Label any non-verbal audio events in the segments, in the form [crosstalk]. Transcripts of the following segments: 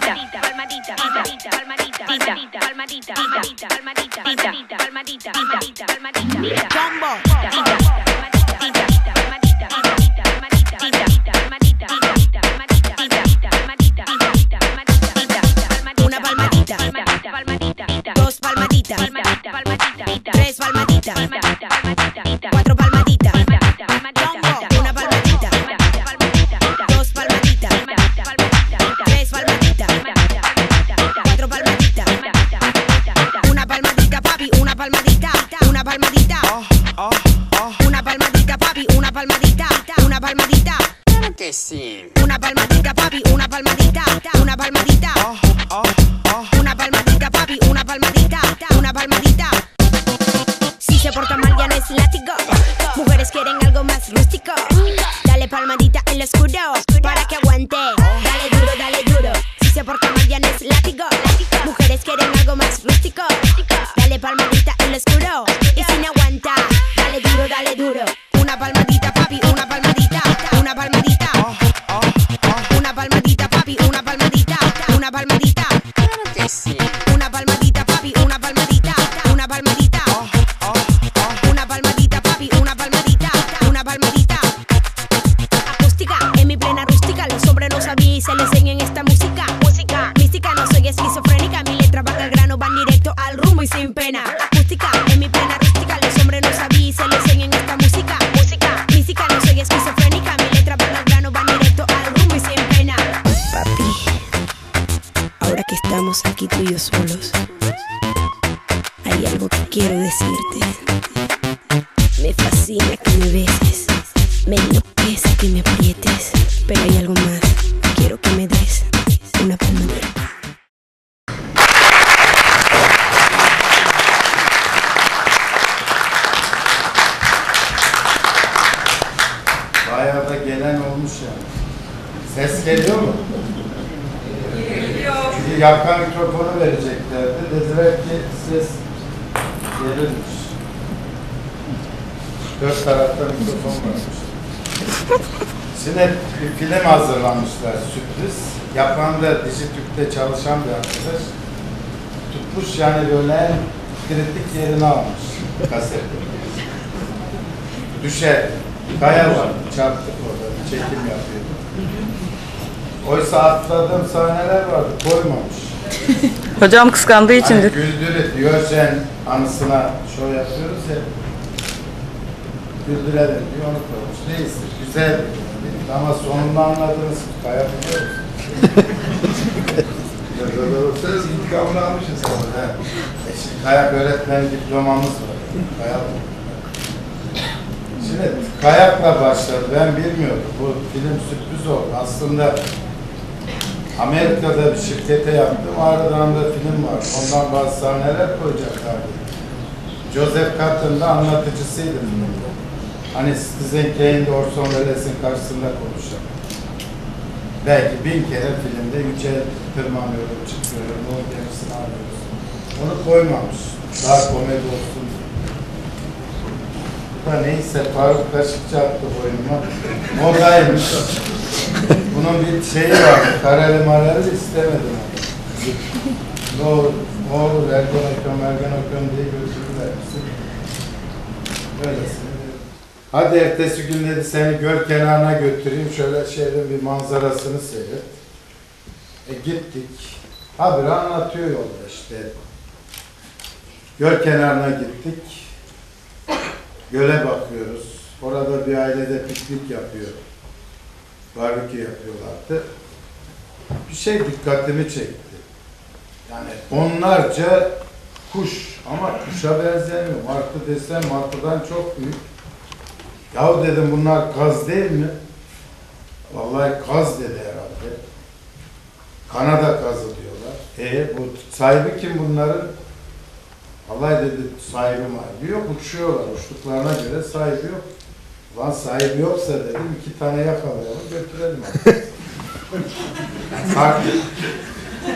palmadita, palmadita, palmadita, palmadita, palmadita, palmadita, palmadita, palmadita, palmadita, palmadita, palmadita, palmadita, Jumbo. Una palmadita. Dos palmaditas. Tres palmaditas. Cuatro palmaditas. Palmadita. Si se porta mal ya no es látigo. Mujeres quieren algo más rústico. Dale palmadita en lo oscuro para que aguante. Dale duro, dale duro. Si se porta mal ya no es látigo. Mujeres quieren algo más rústico. Dale palmadita en lo oscuro y si no aguanta, dale duro, dale duro. Una palmadita, papi, una palmadita, una palmadita. Aquí tú solos, hay algo que quiero decirte. Me fascina que me beses, me enloquece que me aprietes, pero hay algo más. Quiero que me des una palmadita. Bayağı da gelen olmuş yani. Ses geliyor mu? Yakın mikrofonu vereceklerdi. Dediler ki ses gelirmiş. Dört tarafta mikrofon varmış. Şimdi bir film hazırlamışlar sürpriz. Yapan da Dijitürk'te çalışan bir arkadaş. Tutmuş yani böyle kritik yerini almış kasette. Düşer. Kaya var. Çarptık orada. Çekim yapıyordu. Oysa atladığım sahneler vardı. Koymamış. [laughs] Hocam kıskandığı Hani içindir. güldürü Diyojen anısına şov yapıyoruz ya. Güldürelim diye onu koymuş. Neyse güzel ama sonunda anladınız ki Kaya biliyor musun? [laughs] Söz intikamını almışız sonra. He. E şimdi kayak öğretmen diplomamız var. Kayak. Şimdi kayakla başladı. Ben bilmiyordum. Bu film sürpriz oldu. Aslında Amerika'da bir şirkete yaptım. Aradan da film var. Ondan bazı sahneler koyacaklardı. Joseph Cotton da anlatıcısıydı filmde. Hani Citizen Kane Orson Welles'in karşısında konuşan. Belki bin kere filmde yüce tırmanıyorum, çıkıyorum, o gerisini alıyoruz. Onu koymamış. Daha komedi olsun diye. Bu da neyse Faruk Kaşıkçı attı boynuma. Modaymış. [laughs] Bunun bir şeyi var. Kareli mareli istemedim. Ne olur, ne olur Ergenekon, Ergenekon diye götürdüler bizi. Böylesine. Hadi ertesi gün dedi seni göl kenarına götüreyim. Şöyle şehrin bir manzarasını seyret. E gittik. Habire anlatıyor yolda işte. Göl kenarına gittik. Göle bakıyoruz. Orada bir ailede piknik yapıyor. Barbekü yapıyorlardı. Bir şey dikkatimi çekti. Yani onlarca kuş ama kuşa benzemiyor. Martı desem martıdan çok büyük. Yahu dedim bunlar kaz değil mi? Vallahi kaz dedi herhalde. Kanada kazı diyorlar. E bu sahibi kim bunların? Vallahi dedi sahibi var. Yok uçuyorlar. Uçtuklarına göre sahibi yok. Lan sahibi yoksa dedim iki tane yakalayalım götürelim. Farklı.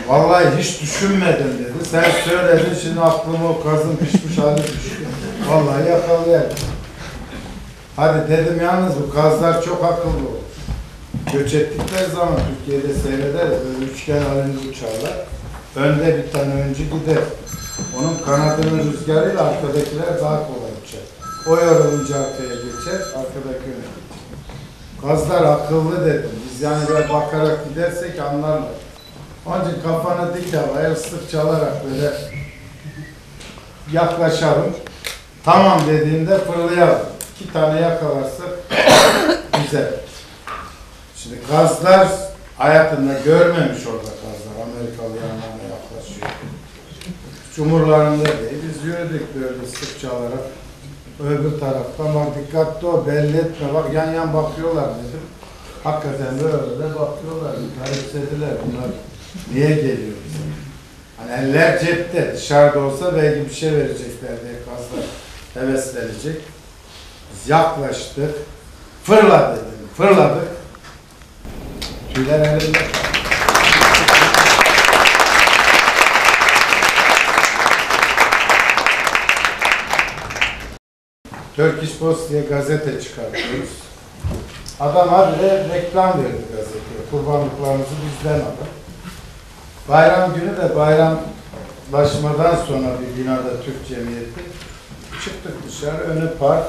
Vallahi hiç düşünmedim dedi. Sen söyledin şimdi aklıma o kazın pişmiş hali düştü. Vallahi yakalayalım. Hadi dedim yalnız bu kazlar çok akıllı olur. göç ettikleri zaman Türkiye'de seyrederiz. Böyle üçgen halinde uçarlar. Önde bir tane öncü gider. Onun kanadının rüzgarıyla arkadakiler daha kolay uçar. O yorulunca arkaya geçer, arkadaki. Gazlar akıllı dedim. Biz yani böyle bakarak gidersek anlarlar. Onun için kafanı dik havaya ıslık çalarak böyle yaklaşalım. Tamam dediğinde fırlayalım. İki tane yakalarsak [coughs] güzel. Şimdi gazlar hayatında görmemiş orada gazlar. Amerikalı yanlarına yaklaşıyor. Cumhurlarında değil. Biz yürüdük böyle sık çalarak. Öbür taraftan bak dikkatli ol belli etme. Bak yan yan bakıyorlar dedim. Hakikaten böyle bakıyorlar. Garipsediler bunlar. Niye geliyor bize? Hani eller cepte. Dışarıda olsa belki bir şey verecekler diye gazlar heveslenecek. Biz yaklaştık. Fırla dedim. Fırladık. Tüyler elimde. Turkish Post diye gazete çıkartıyoruz. Adam habire reklam verdi gazeteye. Kurbanlıklarınızı bizden alın. Bayram günü de bayramlaşmadan sonra bir binada Türk cemiyeti. Çıktık dışarı, önü park.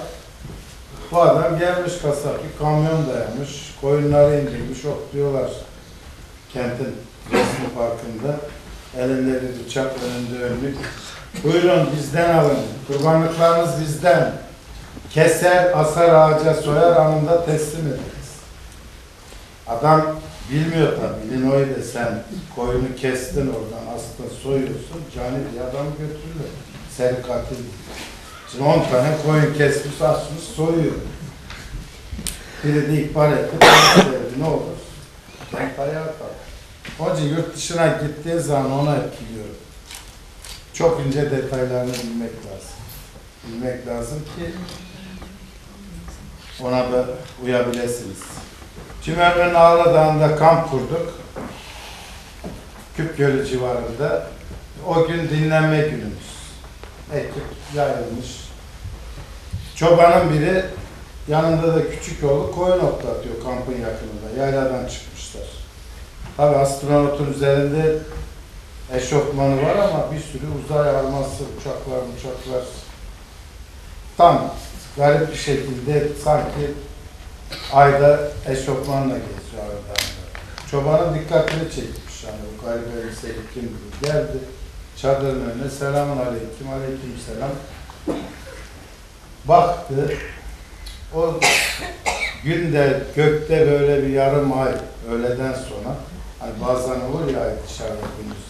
Bu adam gelmiş kasap, bir kamyon dayamış, koyunları indirmiş, otluyorlar kentin resmi parkında. Bir bıçak, önünde önlük. Buyurun bizden alın, kurbanlıklarınız bizden. Keser, asar ağaca soyar anında teslim ederiz. Adam bilmiyor tabii, Illinois'de sen koyunu kestin oradan, astın, soyuyorsun, cani bir adam götürülür. Seri katil. Şimdi 10 tane koyun kesmiş, açmış, soyuyor. Biri de ihbar etti, ne olur? Ben ayağa kalk. Onun yurt dışına gittiği zaman ona etkiliyorum. Çok ince detaylarını bilmek lazım. Bilmek lazım ki ona da uyabilirsiniz. Çimerlerin Ağla Dağı'nda kamp kurduk. Küp Gölü civarında. O gün dinlenme günümüz. Ekip yayılmış. Çobanın biri yanında da küçük oğlu koyun otlatıyor kampın yakınında. Yayladan çıkmışlar. Tabi astronotun üzerinde eşofmanı var ama bir sürü uzay arması, uçaklar, uçaklar. Tam garip bir şekilde sanki ayda eşofmanla geziyor aradan. Çobanın dikkatini çekmiş. Yani bu garip elbiseli kim bilir. Geldi çadırın önüne selamun aleyküm, aleyküm selam. Baktı. O günde gökte böyle bir yarım ay öğleden sonra hani bazen olur ya ay dışarıda gündüz.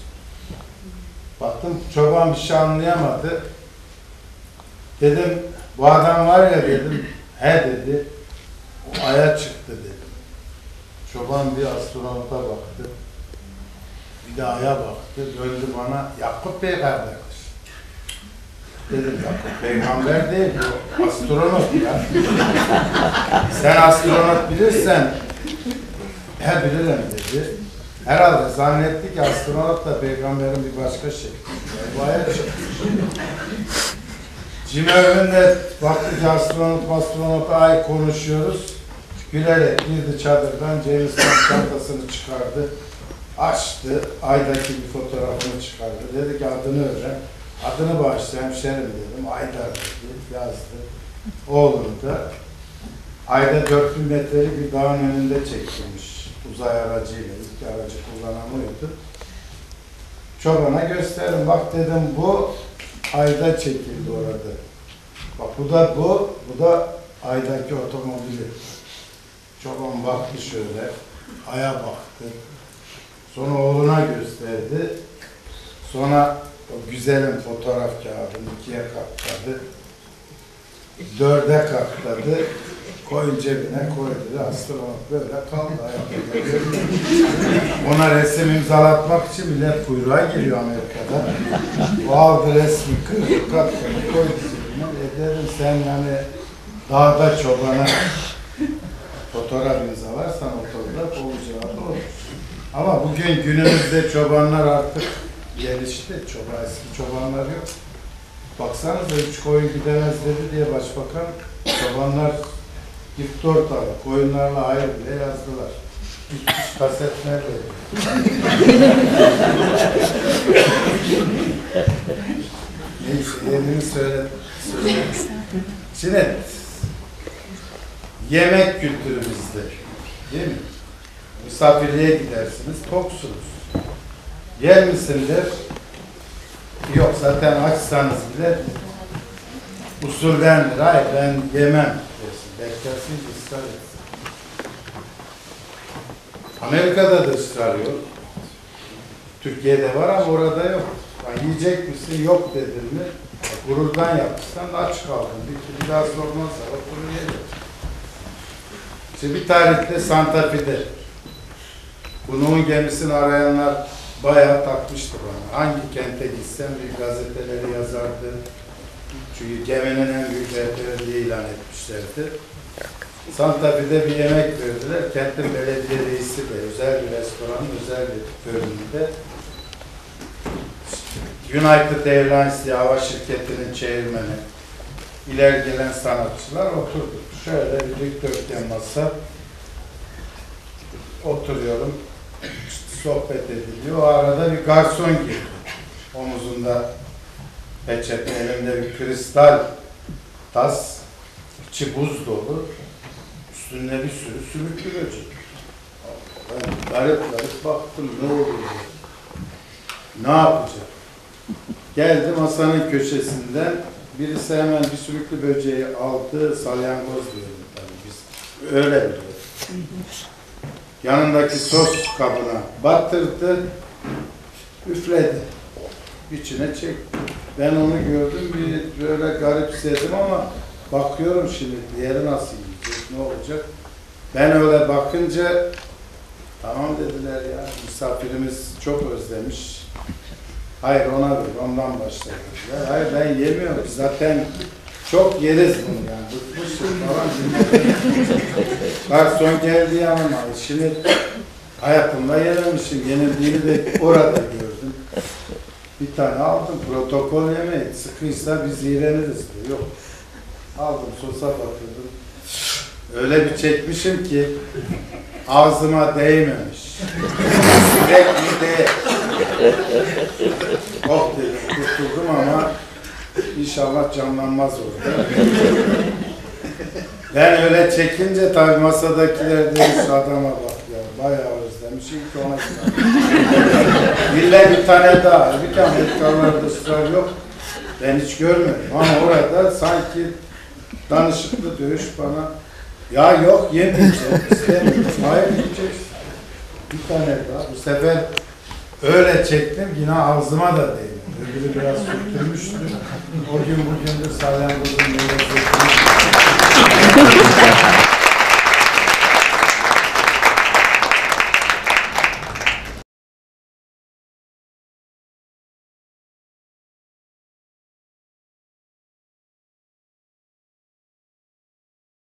Baktım çoban bir şey anlayamadı. Dedim bu adam var ya dedim. He dedi. O aya çıktı dedim. Çoban bir astronota baktı. Bir de aya baktı. Döndü bana Yakup peygamberdir. Dedim Yakup peygamber değil bu astronot ya. Sen astronot bilirsen he bilirim dedi. Herhalde zannetti ki astronot da peygamberin bir başka şekli. Bu aya çıkmış. Baktık ki astronot astronot ay konuşuyoruz. Gülerek girdi çadırdan James çantasını çıkardı. Açtı. Aydaki bir fotoğrafını çıkardı. Dedi ki adını öğren. Adını bağışla hemşerim dedim. Aydar dedi. Yazdı. Oğlunu da ayda 4000 metrelik bir dağın önünde çekilmiş. Uzay aracıyla. ilk aracı kullanan oydu. Çobana gösterin. Bak dedim bu ayda çekildi orada. Bak bu da bu, bu da aydaki otomobili. Çoban baktı şöyle, aya baktı. Sonra oğluna gösterdi. Sonra o güzelim fotoğraf kağıdını ikiye katladı. Dörde katladı. Koyun cebine koydu. Astronot böyle kaldı ayakta. Ona resim imzalatmak için millet kuyruğa giriyor Amerika'da. O aldı resmi kırdı, katladı, koydu cebine. E dedim sen yani dağda çobana fotoğraf imzalarsan otograf olacağı da olur. Ama bugün günümüzde çobanlar artık gelişti. Çoban, eski çobanlar yok. Baksanıza üç koyun gidemez dedi diye başbakan çobanlar gitti ortalık. Koyunlarla hayır bile yazdılar. Kaset nerede? Neyse yerini söyle. Şimdi yemek kültürü bizde. Değil mi? Misafirliğe gidersiniz, toksunuz. Yer misin der. Yok zaten açsanız bile usuldendir. Hayır ben yemem ki ısrar etsin. Amerika'da da ısrar yok. Türkiye'de var ama orada yok. Ya yiyecek misin? Yok dedin mi? Gururdan yapmışsan aç kaldın. Bir, bir daha sormazlar. Oturur yerim. İşte bir tarihte Santa Fe'de bu Nuh'un gemisini arayanlar bayağı takmıştı bana. Hangi kente gitsem bir gazeteleri yazardı. Çünkü geminin en büyük rehberi diye ilan etmişlerdi. Santa Fe'de bir yemek verdiler. Kentin belediye reisi de özel bir restoranın özel bir bölümünde United Airlines diye hava şirketinin çevirmeni, ileri gelen sanatçılar oturduk. Şöyle bir dikdörtgen masa oturuyorum. Sohbet ediliyor. O arada bir garson girdi. Omuzunda peçete, elinde bir kristal tas, içi buz dolu. Üstünde bir sürü sümüklü böcek. Ben garip garip baktım ne oluyor? Ne yapacak? Geldi masanın köşesinden birisi hemen bir sümüklü böceği aldı, salyangoz diyorum tabii biz öyle biliyoruz. Yanındaki sos kabına batırdı, üfledi. İçine çekti. Ben onu gördüm, bir böyle garipsedim ama bakıyorum şimdi diğeri nasıl yiyecek, ne olacak? Ben öyle bakınca tamam dediler ya misafirimiz çok özlemiş. Hayır ona ver, ondan başla dediler. Hayır ben yemiyorum zaten çok yeriz bunu yani. Bıkmışım falan. Garson geldi yanıma. Şimdi hayatımda yememişim. Yenildiğini de orada gördüm. Bir tane aldım. Protokol yemeği. Sıkıysa biz iğreniriz diyor. Yok. Aldım sosa batırdım. Öyle bir çekmişim ki ağzıma değmemiş. Sürekli de oh dedim kurtuldum ama inşallah canlanmaz orada. Ben öyle çekince tabii masadakiler de şu adama bak ya bayağı özlemişim ki ona İlle bir tane daha, bir tane ekranlarda ısrar yok. Ben hiç görmedim ama orada sanki danışıklı dövüş bana ya yok yemeyeceğim, istemiyorum. Hayır yiyeceksin. Bir tane daha. Bu sefer öyle çektim yine ağzıma da değdi. Öbürü biraz sürtürmüştü. O gün bugündür salyangozun lezzetini [laughs]